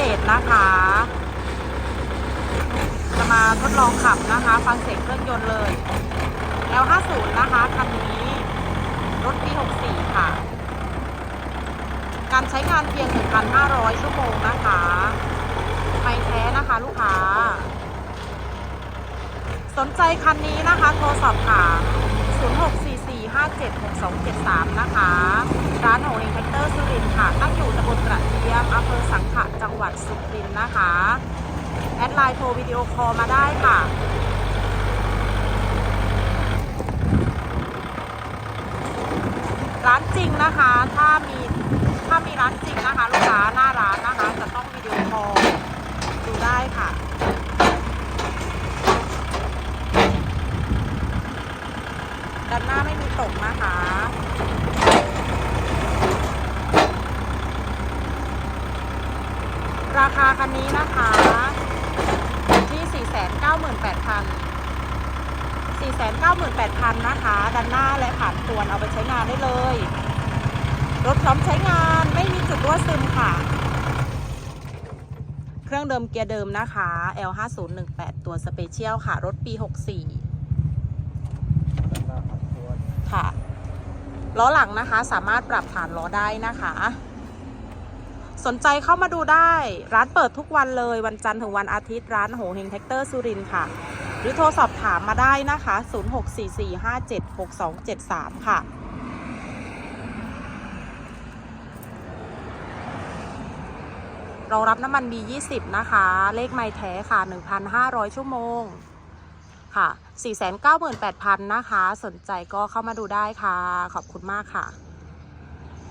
ดตนะคะ จะมาทดลองขับนะคะ ฟังเสียงเครื่องยนต์เลย L50 นะคะคันนี้รถปี64 ค่ะ การใช้งานเพียง 1,500 ชั่วโมงนะคะไม่แท้นะคะลูกค้า สนใจคันนี้นะคะ โทรสอบถาม 0644576273 นะคะ ร้านโหนินแท็กเตอร์สุรินค่ะ ตั้งอยู่ตำบลกระเทียมอำเภอสังขะ หวัดสุรินทร์นะคะ แอดไลน์โทรวิดีโอคอลมาได้ค่ะร้านจริงนะคะ ถ้ามีถ้ามีร้านจริงนะคะลูกค้าหน้าร้านนะคะ จะต้องวิดีโอคอลดูได้ค่ะ ด้านหน้าไม่มีตกนะคะ ราคาคันนี้นะคะอยู่ที่ 498,000 498,000 นะคะ ด้านหน้าและผ่านตวนเอาไปใช้งานได้เลย รถพร้อมใช้งานไม่มีจุดรั่วซึมค่ะ เครื่องเดิมเกียร์เดิมนะคะ L5018 ตัวสเปเชียลค่ะ รถปี 64 ค่ะ ล้อหลังนะคะสามารถปรับฐานล้อได้นะคะ สนใจเข้ามาดูได้ ร้านเปิดทุกวันเลยวันจันทร์ถึงวันอาทิตย์ร้านโหเฮงแท็กเตอร์สุรินค่ะ หรือโทรสอบถามมาได้นะคะ 0644576273 ค่ะเรารับน้ำมัน B20 นะคะ เลขไมล์แท้ค่ะ 1,500 ชั่วโมง ค่ะ 498,000 นะคะ สนใจก็เข้ามาดูได้ค่ะ ขอบคุณมากค่ะ